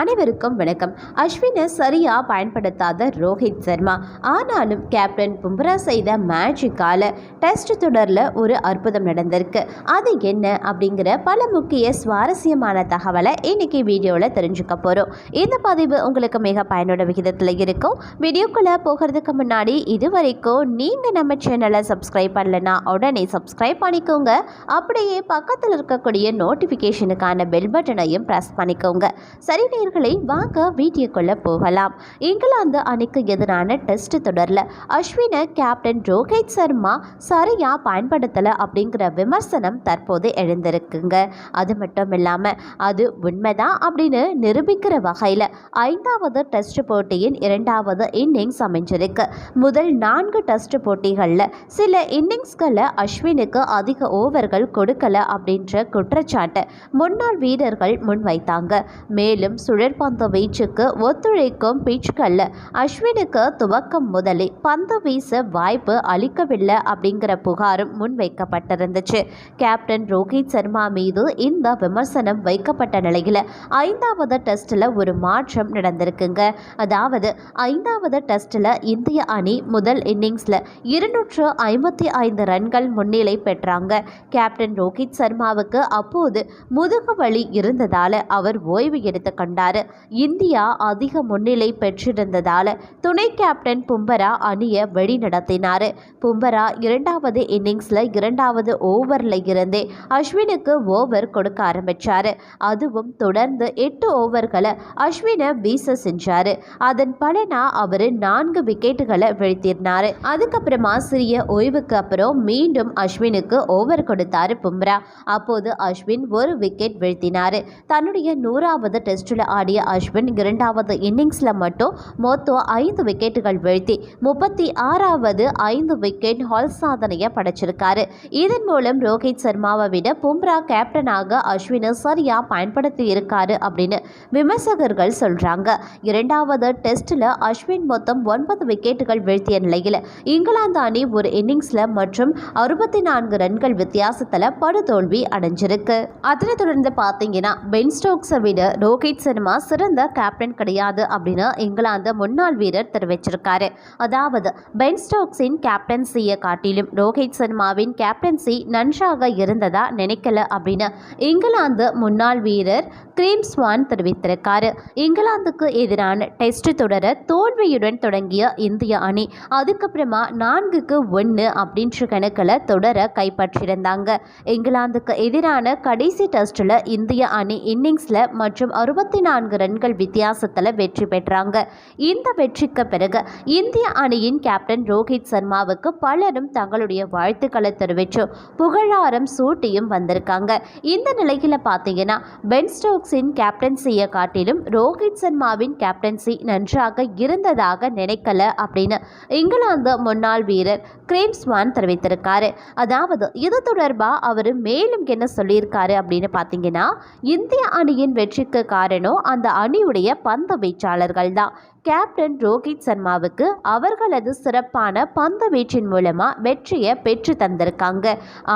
அனைவருக்கும் வணக்கம். அஸ்வினை சரியா பயன்படுத்தாத ரோஹித் சர்மா. ஆனாலும் கேப்டன் பும்ரா செய்த மேஜிக்கால டெஸ்ட் தொடரில் ஒரு அற்புதம் நடந்திருக்கு. அது என்ன அப்படிங்கிற பல முக்கிய சுவாரஸ்யமான தகவலை இன்னைக்கு வீடியோவில் தெரிஞ்சுக்க போகிறோம் இந்த பதிவு உங்களுக்கு மிக பயனுள்ள விகிதத்தில் இருக்கும். வீடியோக்குள்ளே போகிறதுக்கு முன்னாடி இது வரைக்கும் நீங்கள் நம்ம சேனலை சப்ஸ்கிரைப் பண்ணலன்னா உடனே சப்ஸ்கிரைப் பண்ணிக்கோங்க. அப்படியே பக்கத்தில் இருக்கக்கூடிய நோட்டிஃபிகேஷனுக்கான பெல் பட்டனையும் ப்ரெஸ் பண்ணிக்கோங்க. சரி நேயர்களே வாங்க வீடியோக்குள்ள போகலாம். இங்கிலாந்து அணிக்கு எதிரான டெஸ்ட் தொடரில் அஸ்வினை கேப்டன் ரோஹித் சர்மா சரியா பயன்படுத்தலை அப்படிங்கிற விமர்சனம் தற்போது எழுந்திருக்குங்க. அது மட்டும் இல்லாமல் அது உண்மைதான் அப்படின்னு நிரூபிக்கிற வகையில் ஐந்தாவது டெஸ்ட் போட்டியின் இரண்டாவது இன்னிங்ஸ் அமைஞ்சிருக்கு. முதல் நான்கு டெஸ்ட் போட்டிகளில் சில இன்னிங்ஸ்களை அஸ்வினுக்கு அதிக ஓவர்கள் கொடுக்கல அப்படின்ற குற்றச்சாட்டை முன்னாள் வீரர்கள் முன்வைத்தாங்க. மேலும் சுழற்பந்து வீச்சுக்கு ஒத்துழைக்கும் பிச்சுக்கல்ல. அஸ்வினுக்கு துவக்கம் முதலே. பந்து வீச வாய்ப்பு அளிக்கவில்லை அப்படிங்கிற புகாரும் முன்வைக்கப்பட்டிருந்துச்சு. கேப்டன் ரோஹித் சர்மா மீது இந்த விமர்சனம் வைக்கப்பட்ட நிலையில் ஐந்தாவது டெஸ்ட்டில் ஒரு மாற்றம் நடந்திருக்குங்க. அதாவது ஐந்தாவது டெஸ்ட்டில் இந்திய அணி முதல் இன்னிங்ஸில் இருநூற்று ஐம்பத்தி ஐந்து ரன்கள் முன்னிலை பெற்றாங்க. கேப்டன் ரோஹித் சர்மாவுக்கு அப்போது முதுகு வலி இருந்ததால் அவர் ஓய்வு எடுத்து கொண்டார். இந்தியா அதிக முன்னிலை பெற்றிருந்ததால் துணை கேப்டன் பும்பரா அணியை வழிநடத்தினார் பும்பரா இரண்டாவது இன்னிங்ஸில் இரண்டாவது ஓவரில் இருந்தே அஸ்வினுக்கு ஓவர் கொடுக்க ஆரம்பித்தார் அதுவும் தொடர்ந்து எட்டு ஓவர்களை அஸ்வினை வீச செஞ்சார். அதன் பலனா அவர் நான்கு விக்கெட்டுகளை வீழ்த்தினார். அதுக்கப்புறமா சிறிய ஓய்வுக்கு அப்புறம் மீண்டும் அஸ்வினுக்கு ஓவர் கொடுத்தார் பும்ரா. அப்போது அஸ்வின் ஒரு விக்கெட் வீழ்த்தினார். தன்னுடைய நூறாவது டெஸ்டில் ஆடிய அஸ்வின் இரண்டாவது இன்னிங்ஸில் மட்டும் மொத்தம் ஐந்து விக்கெட்டுகள் வீழ்த்தி முப்பத்தி ஆறாவது ஐந்து விக்கெட் ஹால் சாதனையை படைச்சிருக்காரு. இதன் மூலம் ரோஹித் சர்மாவை விட பும்ரா கேப்டனாக அஸ்வினை சரியா பயன்படுத்தி இருக்காரு அப்படின்னு விமர்சகர்கள் சொல்றாங்க. இரண்டாவது டெஸ்டில் அஸ்வின் மொத்தம் ஒன்பது விக்கெட்டுகள் வீழ்த்திய நிலையில் இங்கிலாந்து அணி ஒரு இன்னிங்ஸில் மற்றும் அறுபத்தி நான்கு ரன்கள் வித்தியாசத்தில் படுதோல்வி அடைஞ்சிருக்கு. அதனை தொடர்ந்து பார்த்தீங்கன்னா பென் ஸ்டோக்ஸை விட ரோஹித் சர்மா சிறந்த கேப்டன் கிடையாது அப்படின்னு இங்கிலாந்து முன்னாள் வீரர் தெரிவிச்சிருக்காரு. அதாவது பென் ஸ்டோக்ஸின் கேப்டன்சியை காட்டிலும் ரோஹித் சர்மாவின் கேப்டன்சி நன்றாக இருந்ததா நினைக்கல அப்படின்னு இங்கிலாந்து முன்னாள் வீரர் கிரீம் ஸ்வான் தெரிவித்திருக்காரு. இங்கிலாந்துக்கு எதிரான டெஸ்ட் தொடர தோல்வியுடன் தொடங்கிய இந்திய அணி அதுக்கப்புறமா நான்குக்கு ஒன்று அப்படின்ற கணக்கில் தொடர கைப்பற்றியிருந்தாங்க. இங்கிலாந்துக்கு எதிரான கடைசி டெஸ்ட்டில் இந்திய அணி இன்னிங்ஸில் மற்றும் அறுபத்தி நான்கு ரன்கள் வித்தியாசத்தில் வெற்றி பெற்றாங்க. இந்த வெற்றிக்கு பிறகு இந்திய அணியின் கேப்டன் ரோஹித் சர்மாவுக்கு பலரும் தங்களுடைய வாழ்த்துக்களை தெரிவித்து புகழாரம் சூட்டியும் வந்திருக்காங்க. இந்த நிலையில் பார்த்தீங்கன்னா பென் ஸ்டோக்ஸின் கேப்டன்சியை காட்டிலும் ரோஹித் சர்மாவின் கேப்டன்சி நன்றாக இருந்ததாக நினைக்கல அப்படின்னு இங்கிலாந்து முன்னாள் வீரர் கிரேம்ஸ்வான் தெரிவித்திருக்காரு. அதாவது இது தொடர்பாக அவர் மேலும் என்ன சொல்லியிருக்காரு அப்படின்னு பார்த்தீங்கன்னா இந்திய அணியின் வெற்றிக்கு காரணம் அந்த அணியுடைய பந்து வீச்சாளர்கள் தான் கேப்டன் ரோஹித் சர்மாவுக்கு அவர்களது சிறப்பான பந்து வீச்சின் மூலமாக வெற்றியை பெற்று தந்திருக்காங்க.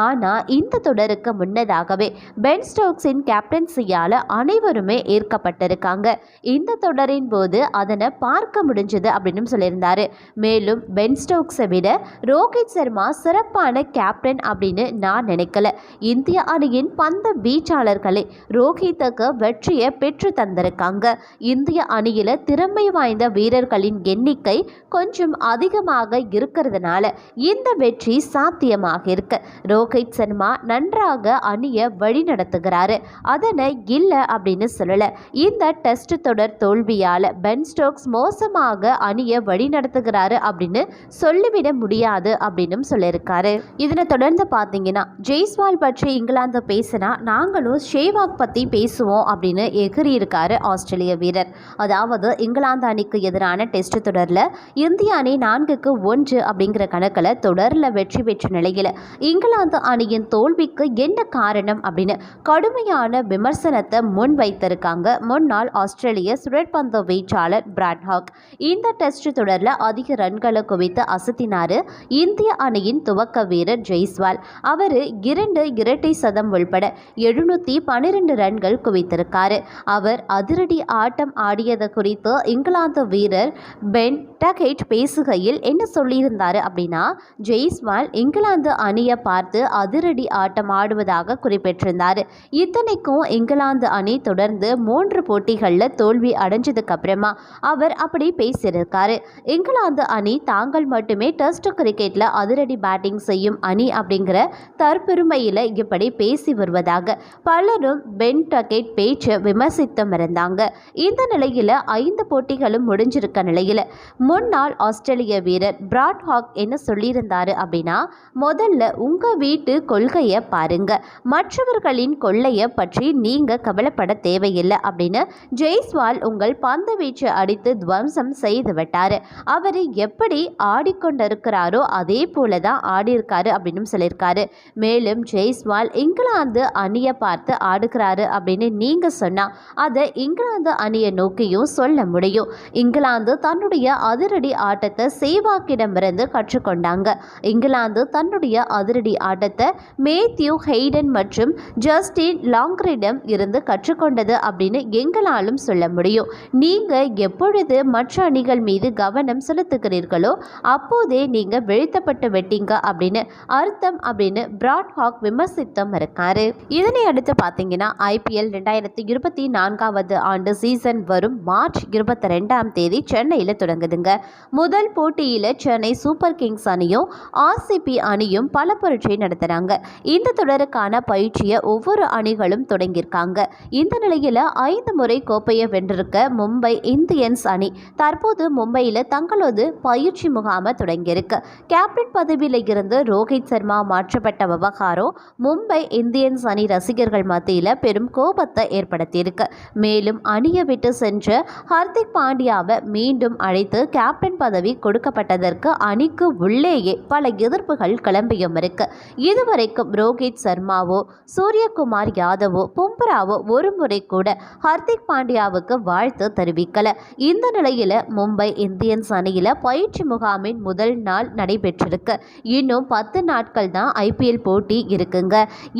ஆனால் இந்த தொடருக்கு முன்னதாகவே பென் ஸ்டோக்ஸின் கேப்டன்சியால் அனைவருமே ஈர்க்கப்பட்டிருக்காங்க. இந்த தொடரின் போது அதனை பார்க்க முடிஞ்சது அப்படின்னு சொல்லியிருந்தாரு. மேலும் பென் ஸ்டோக்ஸை விட ரோஹித் சர்மா சிறப்பான கேப்டன் அப்படின்னு நான் நினைக்கல. இந்திய அணியின் பந்து வீச்சாளர்களை ரோஹித்துக்கு வெற்றியை பெற்று தந்திருக்காங்க. இந்திய அணியில் திறமை வாய்ந்த வீரர்களின் எண்ணிக்கை கொஞ்சம் அதிகமாக இருக்கிறதுனால இந்த வெற்றி சாத்தியமாக இருக்கு. ரோஹித் சர்மா நன்றாக அணியை வழி நடத்துகிறாரு அதனை இல்லை அப்படின்னு சொல்லல. இந்த டெஸ்ட் தொடர் தோல்வியால் பென் ஸ்டோக்ஸ் மோசமாக அணியை வழி நடத்துகிறாரு அப்படின்னு சொல்லிவிட முடியாது அப்படின்னு சொல்லியிருக்காரு. இதனை தொடர்ந்து பார்த்தீங்கன்னா ஜெய்ஸ்வால் பற்றி இங்கிலாந்து பேசினா நாங்களும் ஷேவாக் பற்றி பேசுவோம் அப்படின்னு எகிரி இருக்காரு ஆஸ்திரேலிய வீரர். அதாவது இங்கிலாந்து அணி அணிக்கு எதிரான டெஸ்ட் தொடரில் இந்திய அணி நான்குக்கு ஒன்று அப்படிங்கிற கணக்கில் தொடரில் வெற்றி பெற்ற நிலையில் இங்கிலாந்து அணியின் தோல்விக்கு என்ன காரணம் அப்படின்னு கடுமையான விமர்சனத்தை முன் வைத்திருக்காங்க முன்னாள் ஆஸ்திரேலிய சுழற்பந்து வீச்சாளர் பிராட்ஹாக் இந்த டெஸ்ட் தொடரில் அதிக ரன்களை குவித்து அசத்தினார் இந்திய அணியின் துவக்க வீரர் ஜெய்ஸ்வால். அவர் இரண்டு இரட்டை சதம் உள்பட எழுநூற்றி பன்னிரெண்டு ரன்கள் குவித்திருக்காரு. அவர் அதிரடி ஆட்டம் ஆடியது குறித்து இங்கிலாந்து வீரர் பென் டகெட் பேசுகையில் என்ன சொல்லியிருந்தார் அப்படின்னா ஜெய்ஸ்வால் இங்கிலாந்து அணியை பார்த்து அதிரடி ஆட்டம் ஆடுவதாக குறிப்பிட்டிருந்தார். இத்தனைக்கும் இங்கிலாந்து அணி தொடர்ந்து மூன்று போட்டிகளில் தோல்வி அடைஞ்சதுக்கு அப்புறமா அவர் அப்படி பேசியிருக்காரு. இங்கிலாந்து அணி தாங்கள் மட்டுமே டெஸ்ட் கிரிக்கெட்டில் அதிரடி பேட்டிங் செய்யும் அணி அப்படிங்கிற தற்பெருமையில் இப்படி பேசி வருவதாக பலரும் பென் டகெட் பேச்சு விமர்சித்தும் இருந்தாங்க. இந்த நிலையில் ஐந்து போட்டிகளும் முடிஞ்சிருக்க நிலையில். முன்னாள் ஆஸ்திரேலிய வீரர் பிராட் ஹாக் என்ன சொல்லியிருந்தாரு அப்படின்னா முதல்ல உங்கள் வீட்டு கொள்கையை பாருங்க. மற்றவர்களின் கொள்ளையை பற்றி நீங்கள் கவலைப்பட தேவையில்லை அப்படின்னு ஜெய்ஸ்வால் உங்கள் பந்து வீச்சு அடித்து துவம்சம் செய்து விட்டார். அவர் எப்படி ஆடிக்கொண்டிருக்கிறாரோ அதே போல தான் ஆடியிருக்காரு அப்படின்னு சொல்லியிருக்காரு. மேலும் ஜெய்ஸ்வால் இங்கிலாந்து அணியை பார்த்து ஆடுகிறாரு அப்படின்னு நீங்கள் சொன்னால் அதை இங்கிலாந்து அணியை நோக்கியும் சொல்ல முடியும். இங்கிலாந்து தன்னுடைய அதிரடி ஆட்டத்தை சேவாக்கிடமிருந்து கற்றுக்கொண்டாங்க. இங்கிலாந்து தன்னுடைய அதிரடி ஆட்டத்தை மேத்யூ ஹெய்டன் மற்றும் ஜஸ்டின் லாங்ரிடம் இருந்து கற்றுக்கொண்டது அப்படின்னு எங்களாலும் சொல்ல முடியும். நீங்கள் எப்பொழுது மற்ற அணிகள் மீது கவனம் செலுத்துகிறீர்களோ அப்போதே நீங்கள் வீழ்த்தப்பட்டு வெட்டிங்க அப்படின்னு அர்த்தம் அப்படின்னு பிராட் ஹாக் விமர்சித்தும் இருக்காரு. இதனை அடுத்து பார்த்தீங்கன்னா ஐபிஎல் ரெண்டாயிரத்தி இருபத்தி நான்காவது ஆண்டு சீசன் வரும் மார்ச் இருபத்தி ரெண்டாம் தேதி சென்னையில் தொடங்குதுங்க. முதல் போட்டியில் சென்னை சூப்பர் கிங்ஸ் அணியும் ஆர்சிபி அணியும் பல பரீட்சை நடத்துகிறாங்க இந்த தொடருக்கான பயிற்சியை ஒவ்வொரு அணிகளும் தொடங்கியிருக்காங்க. இந்த நிலையில் ஐந்து முறை கோப்பையை வென்றிருக்க மும்பை இந்தியன்ஸ் அணி தற்போது மும்பையில் தங்களது பயிற்சி முகாமை தொடங்கியிருக்கு. கேப்டன் பதவியில் இருந்து ரோஹித் சர்மா மாற்றப்பட்ட விவகாரம் மும்பை இந்தியன்ஸ் அணி ரசிகர்கள் மத்தியில் பெரும் கோபத்தை ஏற்படுத்தியிருக்கு. மேலும் அணியை விட்டு சென்ற ஹர்திக் சூர்யாவை மீண்டும் அழைத்து கேப்டன் பதவி கொடுக்கப்பட்டதற்கு அணிக்கு உள்ளேயே பல எதிர்ப்புகள் கிளம்பியும் இருக்கு. இதுவரைக்கும் ரோஹித் சர்மாவோ சூரியகுமார் யாதவோ பும்ராவோ ஒரு முறை கூட ஹர்திக் பாண்டியாவுக்கு வாழ்த்து தெரிவிக்கல. இந்த நிலையில மும்பை இந்தியன்ஸ் அணியில பயிற்சி முகாமின் முதல் நாள் நடைபெற்றிருக்கு. இன்னும் பத்து நாட்கள் தான் ஐபிஎல் போட்டி இருக்குங்க.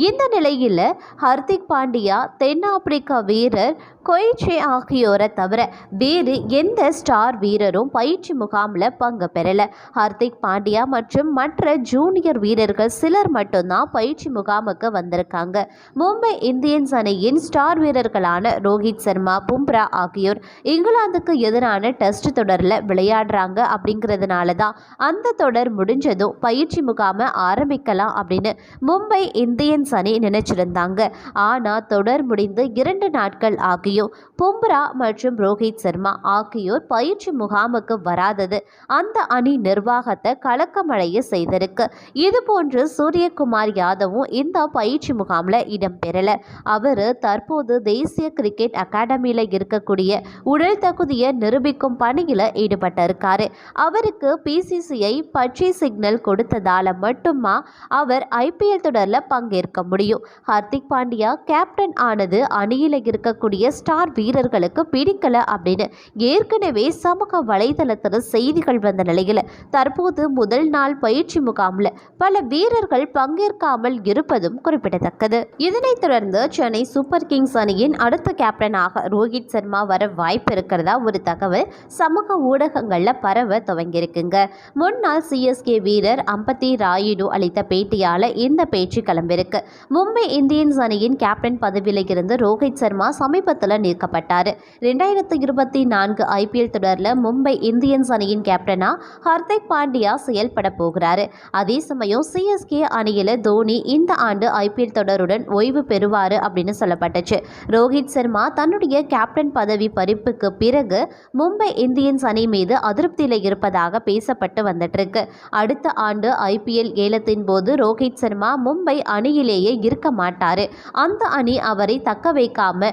இந்த நிலையில ஹர்திக் பாண்டியா தென்னாப்பிரிக்கா வீரர் கொய்ச்சி ஆகியோரை தவிர வேறு எந்த ஸ்டார் வீரரும் பயிற்சி முகாமில் பங்கு பெறலை. ஹார்திக் பாண்டியா மற்றும் மற்ற ஜூனியர் வீரர்கள் சிலர் மட்டும்தான் பயிற்சி முகாமுக்கு வந்திருக்காங்க. மும்பை இந்தியன்ஸ் அணியின் ஸ்டார் வீரர்களான ரோஹித் சர்மா பும்ரா ஆகியோர் இங்கிலாந்துக்கு எதிரான டெஸ்ட் தொடரில் விளையாடுறாங்க அப்படிங்கிறதுனால தான் அந்த தொடர் முடிஞ்சதும் பயிற்சி முகாமை ஆரம்பிக்கலாம் அப்படின்னு மும்பை இந்தியன்ஸ் அணி நினைச்சிருந்தாங்க. ஆனால் தொடர் முடிந்து இரண்டு நாட்கள் ஆகியும் முடியும் பும்ரா மற்றும் ரோஹித் சர்மா ஆகியோர் பயிற்சி முகாமுக்கு வராதது. அந்த அணி நிர்வாகத்தை கலக்கமடைய செய்திருக்கு. இதுபோன்று சூரியகுமார் யாதவும் இந்த பயிற்சி முகாமில் இடம்பெறல. அவர் தற்போது தேசிய கிரிக்கெட் அகாடமியில் இருக்கக்கூடிய உடல் தகுதியை நிரூபிக்கும் பணியில் ஈடுபட்டிருக்காரு. அவருக்கு பிசிசிஐ பச்சை சிக்னல் கொடுத்ததால மட்டுமா அவர் ஐபிஎல் தொடரில் பங்கேற்க முடியும். ஹர்திக் பாண்டியா கேப்டன் ஆனது அணியில் இருக்கக்கூடிய ஸ்டார் வீரர்களுக்கு பிடிக்கல அப்படின்னு ஏற்கனவே சமூக வலைதளத்தில் செய்திகள் வந்த நிலையில் தற்போது முதல் நாள் பயிற்சி முகாமில் பல வீரர்கள் பங்கேற்காமல் இருப்பதும் குறிப்பிடத்தக்கது. இதனைத் தொடர்ந்து சென்னை சூப்பர் கிங்ஸ் அணியின் அடுத்த கேப்டனாக ரோஹித் சர்மா வர வாய்ப்பு இருக்கிறதா ஒரு தகவல் சமூக ஊடகங்களில் பரவ துவங்கியிருக்குங்க. முன்னாள் சிஎஸ்கே வீரர் அம்பத்தி ராயுடு அளித்த பேட்டியால் இந்த பேச்சு கிளம்பியிருக்கு. மும்பை இந்தியன்ஸ் அணியின் கேப்டன் பதவியில் இருந்து ரோஹித் சர்மா சமீபத்தில் நீக்கப்பட்டார். ரெண்டாயிரத்து இருபத்தி நான்கு ஐபிஎல் தொடரில் மும்பை இந்தியன்ஸ் அணியின் கேப்டனா ஹர்திக் பாண்டியா செயல்பட போகிறார். அதே சமயம் சிஎஸ்கே அணியில் தோனி இந்த ஆண்டு ஐபிஎல் தொடருடன் ஓய்வு பெறுவார் அப்படின்னு சொல்லப்பட்டுச்சு. ரோஹித் சர்மா தன்னுடைய கேப்டன் பதவி பறிப்புக்கு பிறகு மும்பை இந்தியன்ஸ் அணி மீது அதிருப்தியில் இருப்பதாக பேசப்பட்டு வந்துட்டு இருக்கு அடுத்த ஆண்டு ஐபிஎல் ஏலத்தின் போது ரோஹித் சர்மா மும்பை அணியிலேயே இருக்க மாட்டாரு. அந்த அணி அவரை தக்க வைக்காம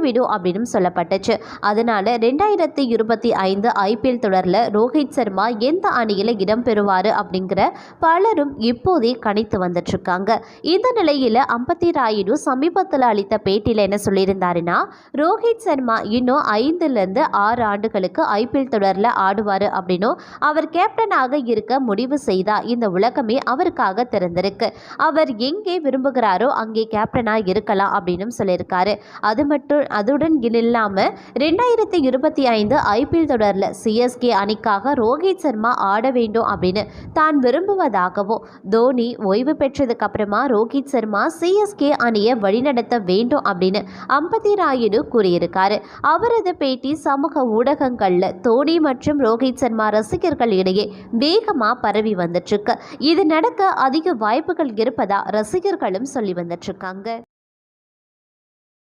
விடும் அப்படின்னு சொல்லப்பட்டுச்சு. அதனால ரெண்டாயிரத்தி இருபத்தி ஐந்து ஐபிஎல் தொடரில் ரோஹித் சர்மா எந்த அணியில் இடம்பெறுவார் அப்படிங்கிற பலரும் இப்போதே கணித்து வந்துட்டு இருக்காங்க இந்த நிலையில் அம்பத்தி ராயுடு சமீபத்தில் அளித்த பேட்டியில் என்ன சொல்லியிருந்தாருன்னா ரோஹித் சர்மா இன்னும் ஐந்துலேருந்து ஆறு ஆண்டுகளுக்கு ஐபிஎல் தொடரில் ஆடுவார் அப்படின்னும் அவர் கேப்டனாக இருக்க முடிவு செய்தா இந்த உலகமே அவருக்காக திறந்திருக்கு. அவர் எங்கே விரும்புகிறாரோ அங்கே கேப்டனாக இருக்கலாம் அப்படின்னு சொல்லியிருக்காரு. அது மட்டும் அதுடன் இல்லாமல் ரெண்டாயிரத்தி இருபத்தி ஐந்து ஐபிஎல் தொடரில் சிஎஸ்கே அணிக்காக ரோஹித் சர்மா ஆட வேண்டும் அப்படின்னு தான் விரும்புவதாகவும் தோனி ஓய்வு பெற்றதுக்கு அப்புறமா ரோஹித் சர்மா சிஎஸ்கே அணியை வழிநடத்த வேண்டும் அப்படின்னு அம்பதி ராயுடு கூறியிருக்காரு. அவரது பேட்டி சமூக ஊடகங்களில் தோனி மற்றும் ரோஹித் சர்மா ரசிகர்கள் இடையே வேகமாக பரவி வந்துட்டுருக்கு இது நடக்க அதிக வாய்ப்புகள் இருப்பதா ரசிகர்களும் சொல்லி வந்துட்டுருக்காங்க